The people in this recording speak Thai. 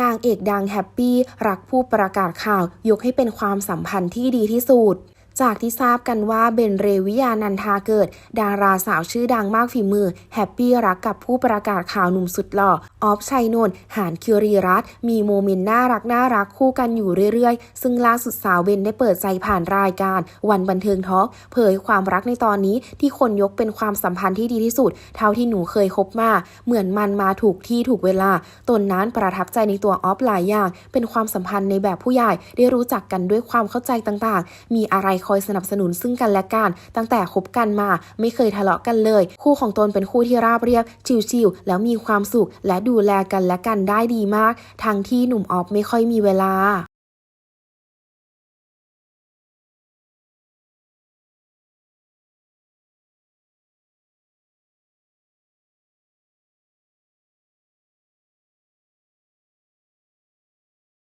นางเอกดังแฮปปี้รักผู้ประกาศข่าว ยกให้เป็นความสัมพันธ์ที่ดีที่สุด จากที่ทราบกันว่าเบนเรวิยานันทาเกิด ดาราสาวชื่อดังมากฝีมือ แฮปปี้รักกับผู้ประกาศข่าวหนุ่มสุดหล่อ ออฟชัยนนท์หานคิรีรัตมีโมเมนต์น่ารักน่ารักคู่กันอยู่เรื่อยๆ ซึ่งล่าสุดสาวเบนได้เปิดใจผ่านรายการ วันบันเทิงทอล์กเผยความรักในตอนนี้ที่คนยกเป็นความสัมพันธ์ที่ดีที่สุด เท่าที่หนูเคยคบมา เหมือนมันมาถูกที่ถูกเวลา ตนนั้นประทับใจในตัวออฟหลายอย่าง เป็นความสัมพันธ์ในแบบผู้ใหญ่ได้รู้จักกันด้วยความเข้าใจต่างๆ มีอะไรคอยสนับสนุนซึ่งกันและกัน ตั้งแต่คบกันมาไม่เคยทะเลาะกันเลย คู่ของตนเป็นคู่ที่ราบเรียบชิลๆแล้วมีความสุขและดูแลกันและกันได้ดีมาก ทั้งที่หนุ่มออฟไม่ค่อยมีเวลา